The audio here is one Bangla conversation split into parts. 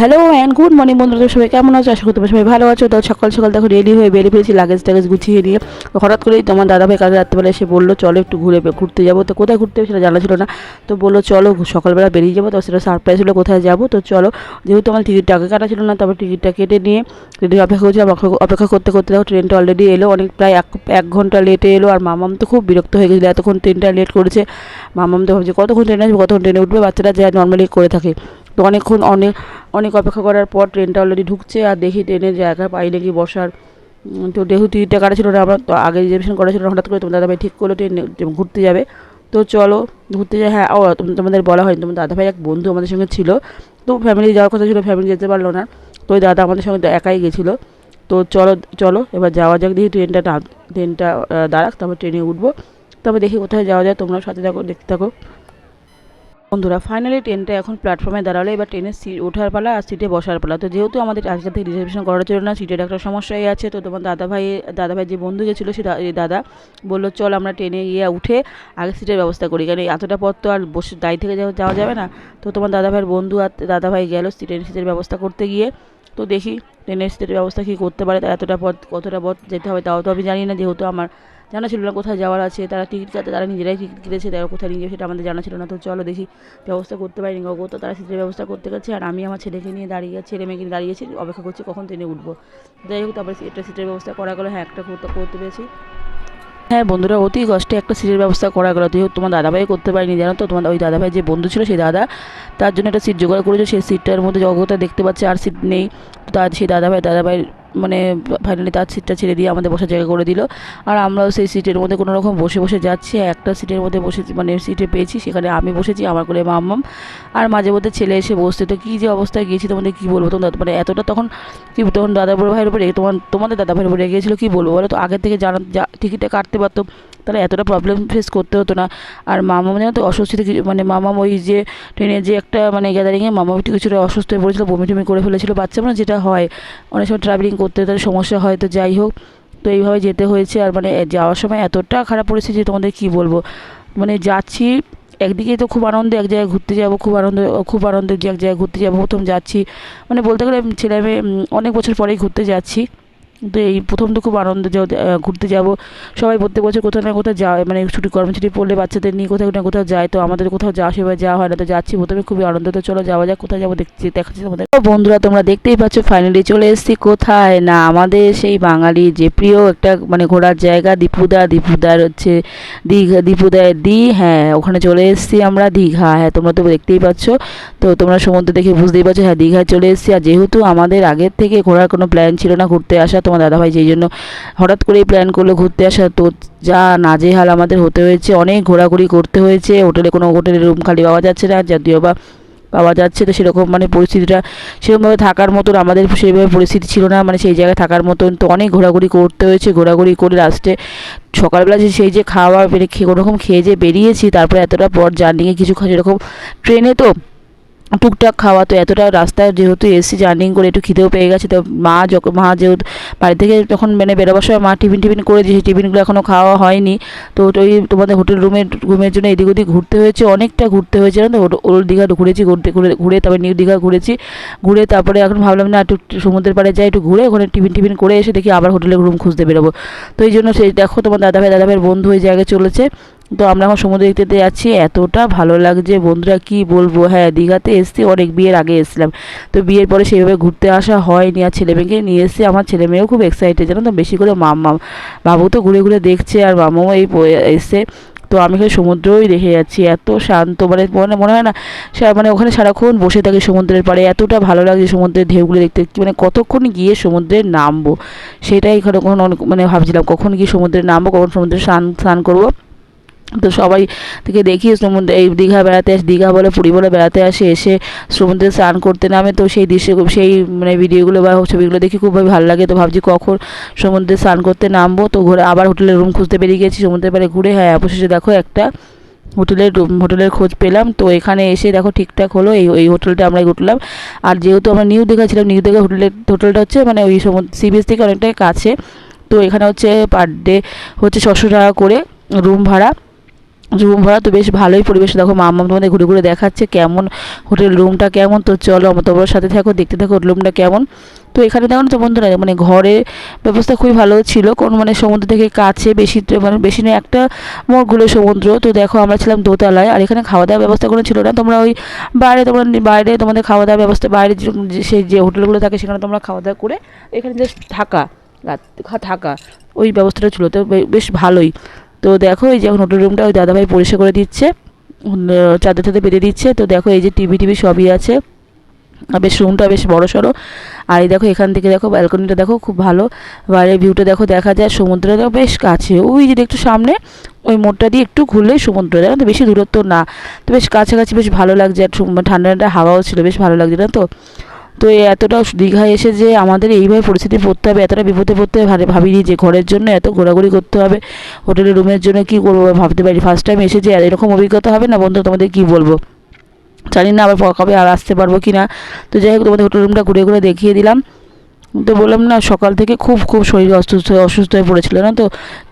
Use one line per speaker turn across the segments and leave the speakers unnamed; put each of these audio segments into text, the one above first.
হ্যালো অ্যান্ড গুড মর্নিং বন্ধুরা। সবাই কেমন আছো? আশা করি তোমরা সবাই ভালো আছো। তো সকাল সকাল দেখো রেডি হয়ে বেরিয়ে ফেলেছি লাগেজ টাগেজ গুছিয়ে নিয়ে। হঠাৎ করেই তোমার দাদাভাই কাল রাত্রেবেলা এসে বলল, চলো একটু ঘুরে ঘুরতে যাব। তো কোথায় ঘুরতে সেটা জানা ছিল না। তো বলল, চলো সকালবেলা বেরিয়ে যাব। তো সেটা সারপ্রাইজ হলো, কোথায় যাব? তো চলো, যেহেতু আমার টিকিটটা আগে কাটা ছিল না, তারপর টিকিটটা কেটে নিয়ে রেডি অপেক্ষা করছিলাম। অপেক্ষা করতে করতে দেখো ট্রেনটা অলরেডি এলো। অনেক প্রায় এক এক ঘণ্টা লেটে এলো। আর মামাম তো খুব বিরক্ত হয়ে গেছিল। এতক্ষণ ট্রেনটা লেট করেছে। মামাম তো ভাবছে, কতক্ষণ ট্রেনে আসবে? কতক্ষণ ট্রেনে উঠবে? বাচ্চারা যা নর্মালি করে থাকে। তো অনেকক্ষণ অনেক অনেক অপেক্ষা করার পর ট্রেনটা অলরেডি ঢুকছে আর দেখি ট্রেনের জায়গা পাই নাকি বসার। তো যেহেতু টিকিটটা কাটা ছিল না, আমরা তো আগে রিজার্ভেশন করা ছিল, হঠাৎ করে তোমার দাদাভাই ঠিক করল ট্রেন ঘুরতে যাবে। তো চলো, ঘুরতে যাই হ্যাঁ ও তোম- তোমাদের বলা হয়নি, তোমার দাদাভাই এক বন্ধু আমাদের সঙ্গে ছিল। তো ফ্যামিলি যাওয়ার কথা ছিল ফ্যামিলি যেতে পারল না। তো ওই দাদা আমাদের সঙ্গে একাই গেছিল। তো চলো চলো, এবার যাওয়া যাক, দেখি ট্রেনটা ট্রেনটা দাঁড়াক, তারপর ট্রেনে উঠবো। তারপর দেখি কোথায় যাওয়া যায় তোমরা সাথে থাকো, দেখতে থাকো। বন্ধুরা ফাইনালি ট্রেনটা এখন প্ল্যাটফর্মে দাঁড়াল। এবার ট্রেনের সিট ওঠার পালা আর সিটে বসার পালা। তো যেহেতু আমাদের আজকে থেকে রিজার্ভেশন করার ছিল না সিটের একটা সমস্যাই আছে। তো তোমার দাদাভাই দাদাভাই যে বন্ধু গেছিল সে দা- দাদা বলল, চল আমরা ট্রেনে গিয়ে উঠে আগে সিটের ব্যবস্থা করি। কারণ এতটা পথ তো আর বসে, দাঁড়িয়ে থেকে যাওয়া যাবে না। তো তোমার দাদাভাইয়ের বন্ধু আর দাদাভাই গেল ট্রেনের সিটের ব্যবস্থা করতে গিয়ে। তো দেখি ট্রেনের সিটের ব্যবস্থা কী করতে পারে এতটা পথ, কতটা পথ যেতে হবে, তাও তো আমি জানি না। যেহেতু আমার জানা ছিল না কোথায় যাওয়ার আছে, তারা টিকিট কাটে, তারা নিজেরাই টিকিট কেটেছে, তারা কোথায় নিয়ে সেটা আমাদের জানা ছিল না। তো চলো দেখি ব্যবস্থা করতে পারিনি গো তো তারা সিটের ব্যবস্থা করতে গেছে আর আমি আমার ছেলেকে নিয়ে দাঁড়িয়ে ছেলে মেয়েকে নিয়ে দাঁড়িয়েছি অপেক্ষা করছি কখন ট্রেনে উঠবো। যাই হোক, তারপরে একটা সিটের ব্যবস্থা করা গেলো হ্যাঁ একটা করতে করতে পেরেছি। হ্যাঁ বন্ধুরা, অতি কষ্টে একটা সিটের ব্যবস্থা করা গেলো। যেহেতু তোমার দাদাভাই করতে পারিনি, জানো তো, তোমার ওই দাদাভাই যে বন্ধু ছিল, সেই দাদা, তার জন্য একটা সিট জোগাড় করেছে, সেই সিটটার মধ্যে জগতা দেখতে পাচ্ছে, আর সিট নেই। তো তার, সেই দাদাভাই দাদাভাই মানে ফাইনালি তার সিটটা ছেড়ে দিয়ে আমাদের বসার জায়গা করে দিল। আর আমরাও সেই সিটের মধ্যে কোনো রকম বসে বসে যাচ্ছি, একটা সিটের মধ্যে বসে মানে সিটে পেয়েছি, সেখানে আমি বসেছি, আমার করে মাম্মাম আর মাঝে মধ্যে ছেলে এসে বসতে তো কী যে অবস্থায় গিয়েছি তোমাদের কী বলব? তোমাদের মানে এতটা তখন কি তখন দাদা বড় ভাইয়ের উপরে, তোমার, তোমাদের দাদা ভাইয়ের উপরে গিয়েছিল, কী বলব? বলো তো, আগে থেকে জানা টিকিটটা কাটতে পারতো, তাহলে এতটা প্রবলেম ফেস করতে হতো না। আর মামা জানো তো, অস্বস্তিতে কিছু মানে মামা ওই যে ট্রেনে যে একটা মানে গ্যাদারিংয়ে মামা কিছুটা অসুস্থ হয়ে পড়েছিল, বমি টমি করে ফেলেছিল, বাচ্চা মানে যেটা হয়, অনেক সময় ট্রাভেলিং করতে তাদের সমস্যা হয়, তো যাই হোক, তো এইভাবে যেতে হয়েছে। আর মানে যাওয়ার সময় এতটা খারাপ পড়েছে যে তোমাদের কী বলব? মানে যাচ্ছি, একদিকেই তো খুব আনন্দে এক জায়গায় ঘুরতে যাব, খুব আনন্দ, খুব আনন্দে এক জায়গায় ঘুরতে যাব, প্রথম যাচ্ছি। মানে বলতে গেলে, ছেলে মেয়ে অনেক বছর পরেই ঘুরতে যাচ্ছি। তো এই প্রথম তো খুব আনন্দ ঘুরতে যাব। সবাই প্রত্যেক বছর কোথাও না কোথাও যায় মানে ছুটি, কর্মছুটি পড়লে বাচ্চাদের নিয়ে কোথাও না কোথাও যায়। তো আমাদের কোথাও যাওয়া সেভাবে যাওয়া হয় না, তো যাচ্ছি প্রথমে, খুবই আনন্দ। তো চলো যাওয়া যাক, কোথায় যাব দেখছি, দেখাচ্ছি তোমাদের। বন্ধুরা, তোমরা দেখতেই পাচ্ছ ফাইনালি চলে এসেছি কোথায়? না, আমাদের সেই বাঙালি যে প্রিয় একটা মানে ঘোরার জায়গা, দীপুদা। দীপুদার হচ্ছে দীঘা, দীপুদার দি হ্যাঁ ওখানে চলে এসেছি আমরা, দীঘা। হ্যাঁ তোমরা তো দেখতেই পাচ্ছ। তো তোমরা সমুদ্র দেখে বুঝতেই পারছ হ্যাঁ দীঘায় চলে এসেছি। আর যেহেতু আমাদের আগের থেকে ঘোরার কোনো প্ল্যান ছিল না, ঘুরতে আসা তোমার দাদাভাই, যেই জন্য হঠাৎ করেই প্ল্যান করল ঘুরতে আসা। তো যা নাজেহাল আমাদের হতে হয়েছে, অনেক ঘোরাঘুরি করতে হয়েছে। হোটেলে কোনো হোটেলের রুম খালি পাওয়া যাচ্ছে না যদিও বা পাওয়া যাচ্ছে। তো সেরকম মানে পরিস্থিতিটা সেরকমভাবে থাকার মতন আমাদের সেইভাবে পরিস্থিতি ছিল না মানে সেই জায়গায় থাকার মতন। তো অনেক ঘোরাঘুরি করতে হয়েছে, ঘোরাঘুরি করে লাস্টে সকালবেলা যে সেই যে খাওয়া বেড়ে খেয়ে কোনোরকম খেয়ে যে বেরিয়েছি, তারপরে এতটা পর জার্নিংয়ে কিছু সেরকম ট্রেনে তো টুকটাক খাওয়া তো এতটা রাস্তায় যেহেতু এসি জার্নিং করে একটু খিদেও পেয়ে গেছে, তো মা যখন মা যেহেতু বাড়ি থেকে যখন মানে বেরোবার সময় মা টিফিন টিফিন করে যে টিফিনগুলো এখনও খাওয়া হয়নি, তো ওই তোমাদের হোটেল রুমের রুমের জন্য এদিক ওদিক ঘুরতে হয়েছে, অনেকটা ঘুরতে হয়েছে জানো তো ওল্ড দীঘা ঘুরেছি, ঘুরতে, ঘুরে ঘুরে তারপরে নিউ দীঘা ঘুরেছি, ঘুরে তারপরে এখন ভাবলাম না একটু সমুদ্রের পাড়ে যাই, একটু ঘুরে ওখানে টিফিন টিফিন করে এসে দেখি আবার হোটেলের রুম খুঁজতে বেরোবো। তো এই জন্য সেই দেখো তোমার দাদাভাই, দাদাভাইয়ের বন্ধু ওই জায়গায় চলেছে তো আমরা এখন সমুদ্র দেখতে যাচ্ছি, এতটা ভালো লাগছে। বন্ধুরা, কি বলব? হ্যাঁ দীঘাতে এসছি, অনেক বিয়ের আগে এসেছিলাম। তো বিয়ের পরে সেইভাবে ঘুরতে আসা হয়নি আর ছেলে মেয়েকে নিয়ে এসেছি। আমার ছেলে মেয়েও খুব এক্সাইটেড জানো তো? বেশি করে মাম্মা বাবু তো ঘুরে ঘুরে দেখছে আর মামাও এই এসছে। তো আমি এখানে সমুদ্রই দেখে যাচ্ছি। এত শান্ত মানে মনে মনে হয় না মানে ওখানে সারাক্ষণ বসে থাকি সমুদ্রের পাড়ে। এতটা ভালো লাগছে সমুদ্রের ঢেউগুলো দেখতে। মানে কতক্ষণ গিয়ে সমুদ্রে নামবো? সেটাই এখানে কখন মানে ভাবছিলাম, কখন গিয়ে সমুদ্রে নামবো, কখন সমুদ্রে স্নান স্নান করব? তো সবাই থেকে দেখি সমুদ্রে এই দীঘা বেড়াতে আসে, দীঘা বলে, পুরী বলে বেড়াতে আসে, এসে সমুদ্রে স্নান করতে নামে। তো সেই দৃশ্য, সেই মানে ভিডিওগুলো বা ছবিগুলো দেখি খুব ভালো লাগে। তো ভাবছি কখন সমুদ্রে স্নান করতে নামবো। তো ঘুরে, আবার হোটেলের রুম খুঁজতে বেরিয়ে গেছি। সমুদ্রের পাড়ে ঘুরে হ্যাঁ অবশেষে দেখো একটা হোটেলের হোটেলের খোঁজ পেলাম। তো এখানে এসে দেখো ঠিকঠাক হলো, এই এই হোটেলটা আমরা উঠলাম। আর যেহেতু আমরা নিউ দীঘা ছিলাম, নিউ দীঘা হোটেলের হোটেলটা হচ্ছে মানে ওই সমুদ্র সি বিচ থেকে অনেকটাই কাছে। তো এখানে হচ্ছে পার ডে হচ্ছে ছশো টাকা করে রুম ভাড়া। রুম ভাড়া তো বেশ ভালোই পরিবেশ দেখো মাম্মা তোমাদের ঘুরে ঘুরে দেখাচ্ছে কেমন হোটেল রুমটা কেমন। তো চলো তোমার সাথে থাকো, দেখতে থাকো রুমটা কেমন। তো এখানে দেখো তো বন্ধুরা মানে ঘরের ব্যবস্থা খুবই ভালো ছিল কোন মানে সমুদ্র থেকে কাছে বেশি মানে বেশি নয়, একটা মোড়গুলো সমুদ্র। তো দেখো আমরা ছিলাম দোতলায়, আর এখানে খাওয়া দাওয়ার ব্যবস্থা কোনো ছিল না। তোমরা ওই বাইরে, তোমরা বাইরে তোমাদের খাওয়া দাওয়ার ব্যবস্থা, বাইরে যে- সেই যে হোটেলগুলো থাকে সেখানে তোমরা খাওয়া দাওয়া করে এখানে জাস্ট থাকা থাকা, ওই ব্যবস্থাটা ছিল। তো বেশ ভালোই। তো দেখো এই যে এখন হোটেল রুমটা ওই দাদাভাই পরিষ্কার করে দিচ্ছে। চাদর চাদর বেঁধে দিচ্ছে। তো দেখো এই যে টিভি টিভি সবই আছে। বেশ রুমটা বেশ বড় সড়ো আর এই দেখো এখান থেকে দেখো ব্যালকনিটা দেখো খুব ভালো। বাইরের ভিউটা দেখো দেখা যায়। সমুদ্রটা বেশ কাছে। ওই যে একটু সামনে, ওই মোড়টা দিয়ে একটু ঘুরলেই সমুদ্র। দেখো তো বেশি দূরত্ব না। তো বেশ কাছাকাছি বেশ ভালো লাগছে। আর ঠান্ডা ঠান্ডা হাওয়াও ছিল, বেশ ভালো লাগছে না তো? তো এতটা দীঘায় এসে যে আমাদের এইভাবে পরিস্থিতি পড়তে হবে, এতটা বিপদে পড়তে হবে ভাবে- ভাবিনি যে ঘরের জন্য এত ঘোরাঘুরি করতে হবে, হোটেলের রুমের জন্য কী করব ভাবতে পারি ফার্স্ট টাইম এসে যে এরকম অভিজ্ঞতা হবে না বন্ধু, তোমাদের কী বলব? জানি না আবার কবে আর আসতে পারব কি না তো যাই হোক, তোমাদের হোটেল রুমটা ঘুরে ঘুরে দেখিয়ে দিলাম। তো বললাম না, সকাল থেকে খুব খুব শরীর অসুস্থ অসুস্থ হয়ে পড়েছিল না তো?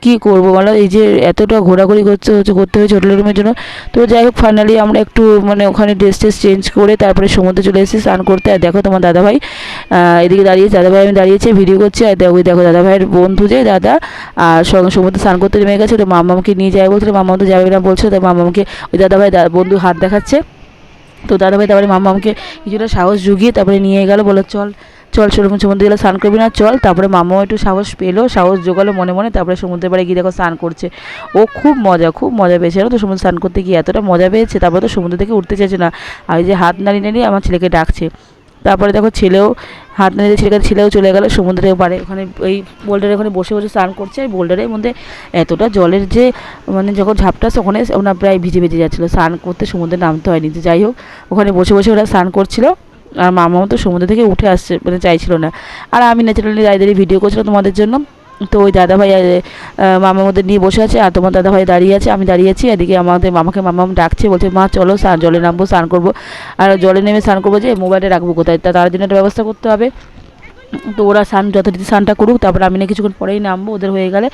কী করব বলো? এই যে এতটা ঘোরাঘুরি করতে হচ্ছে, করতে হয়েছে হোটেল রুমের জন্য। তো যাই হোক ফাইনালি আমরা একটু মানে ওখানে ড্রেস টেস চেঞ্জ করে তারপরে সমুদ্রে চলে এসেছি, স্নান করতে। আর দেখো তোমার দাদাভাই এদিকে দাঁড়িয়েছে, দাদাভাই আমি দাঁড়িয়েছি ভিডিও করছি। আর দেখো দেখো দাদাভাইয়ের বন্ধু যে, দাদা, আর সঙ্গে সমুদ্রে স্নান করতে নেমে গেছে। তো মামাকে নিয়ে যায় বলছিল মামা তো যাবে না বলছিল, তাই মামাকে ওই দাদাভাই বন্ধু হাত দেখাচ্ছে। তো দাদাভাই তারপরে মামাকে কিছুটা সাহস জুগিয়ে তারপরে নিয়ে গেল বলো চল চল সেরকম সমুদ্রে গেলে স্নান করবি না, চল। তারপরে মামাও একটু সাহস পেল, সাহস জোগালো মনে মনে। তারপরে সমুদ্রের পাড়ে গিয়ে দেখো স্নান করছে। ও খুব মজা খুব মজা পেয়েছে। তো সমুদ্রে স্নান করতে গিয়ে এতটা মজা পেয়েছে, তারপরে তো সমুদ্র থেকে উঠতে চাইছে না। আর যে হাত নাড়িয়ে নাড়িয়ে আমার ছেলেকে ডাকছে। তারপরে দেখো ছেলেও, হাত নাড়িয়ে ছেলেকে ছেলেও চলে গেল সমুদ্রের পাড়ে। ওখানে ওই বোল্ডারে ওখানে বসে বসে স্নান করছে। আর বোল্ডারের মধ্যে এতটা জলের যে মানে যখন ঝাপটা ওখানে ওনার প্রায় ভিজে ভিজে যাচ্ছিল। স্নান করতে সমুদ্রে নামতে হয়নি। যাই হোক, ওখানে বসে বসে ওরা স্নান করছিল। আর মামাও তো সমুদ্র থেকে উঠে আসছে মানে চাইছিল না। আর আমি ন্যাচারালি দাঁড়িয়ে ভিডিও করছিলাম তোমাদের জন্য। তো ওই দাদাভাই ভাই মামার মধ্যে নিয়ে বসে আছে আর তোমার দাদাভাই দাঁড়িয়ে আছে, আমি দাঁড়িয়ে আছি। এদিকে আমাদের মামাকে মামা ডাকছে, বলছে, মা, চলো স্নান জলে নামবো, স্নান করব। আর জলে নেমে স্নান করব যে মোবাইলে রাখব কোথায়? তা তার জন্য একটা ব্যবস্থা করতে হবে। তো ওরা স্নান যথারীতি স্নানটা করুক, তারপর আমি না কিছুক্ষণ পরেই নামবো, ওদের হয়ে গেলে।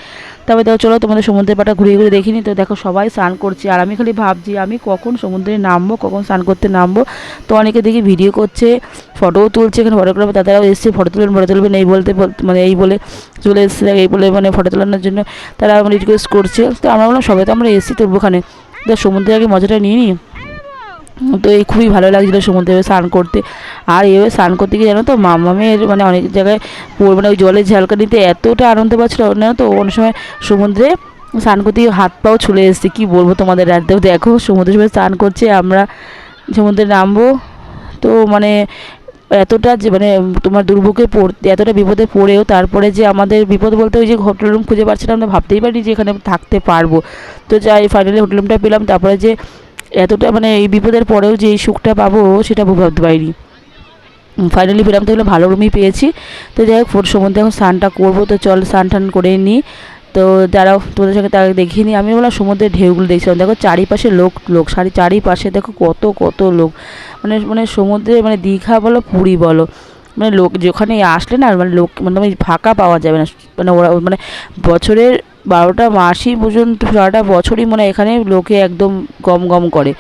তবে দেখো, চলো তোমাদের সমুদ্রের পাটা ঘুরিয়ে ঘুরে দেখিনি, তো দেখো সবাই স্নান করছে। আর আমি খালি ভাবছি, আমি কখন সমুদ্রে নামবো, কখন স্নান করতে নামবো? তো অনেকে দেখি ভিডিও করছে, ফটোও তুলছে এখানে ফটোগ্রাফার দাদারাও এসছে ফটো তুলবেন ফটো তুলবেন এই বলতে বল- মানে এই বলে চলে এসছে এই বলে মানে ফটো তোলানোর জন্য তারা রিকোয়েস্ট করছে। তো আমরা বললাম, সবাই তো আমরা এসছি তুলবো ওখানে তো সমুদ্রে আগে মজাটা নিয়ে নিই। তো এই খুবই ভালো লাগছিল সমুদ্রে স্নান করতে। আর এভাবে স্নান করতে গিয়ে জানো তো, মামামের মানে অনেক জায়গায় মানে ওই জলের ঝালকানিতে এতটা আনন্দ পাচ্ছিল। না তো, অনেক সময় সমুদ্রে স্নান করতে হাত পাও চলে এসছে, কী বলব তোমাদের? রাত দেখো, সমুদ্রে সবাই স্নান করছে, আমরা সমুদ্রে নামবো। তো মানে এতটা যে মানে তোমার দুর্ভোগে পড়তে এতটা বিপদে পড়েও তারপরে যে আমাদের বিপদ বলতে ওই যে হোটেল রুম খুঁজে পাচ্ছিলাম না, ভাবতেই পারি যে এখানে থাকতে পারব। তো যাই ফাইনালি হোটেল রুমটা পেলাম, তারপরে যে এতটা মানে এই বিপদের পরেও যে এই সুখটা পাবো, সেটা ভাবতে পারিনি। ফাইনালি পেলাম তো ভালো রুমই পেয়েছি। তো যাই হোক ফোর সম্বন্ধে এখন স্নানটা করব, তো চল স্নান টান করে নিই। তো যারা তোদের সঙ্গে তাকে দেখিনি আমি বললাম সমুদ্রের ঢেউগুলো দেখছিলাম। দেখো চারিপাশে লোক লোক, সারি চারিপাশে দেখো কত কত লোক। মানে মানে সমুদ্রে মানে দীঘা বলো, পুরী বলো মানে লোক যেখানে আসলে না মানে লোক মানে ফাঁকা পাওয়া যাবে না। মানে ওরা মানে বছরের বারোটা মাসই পর্যন্ত সারাটা বছরই মানে এখানে লোকে একদম গম গম করে।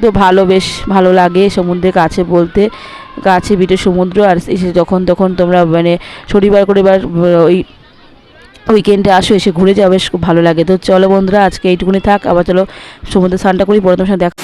তো ভালো, বেশ ভালো লাগে সমুদ্রের কাছে বলতে। কাছে বিটে সমুদ্র আর এসে যখন, তখন তোমরা মানে শনিবার করে বা ওই উইকেন্ডে আসো, এসে ঘুরে যাও, বেশ খুব ভালো লাগে। তো চলো বন্ধুরা, আজকে এইটুকুনি থাক। আবার চলো সমুদ্রে স্নানটা করি, পরে তোমার সাথে দেখা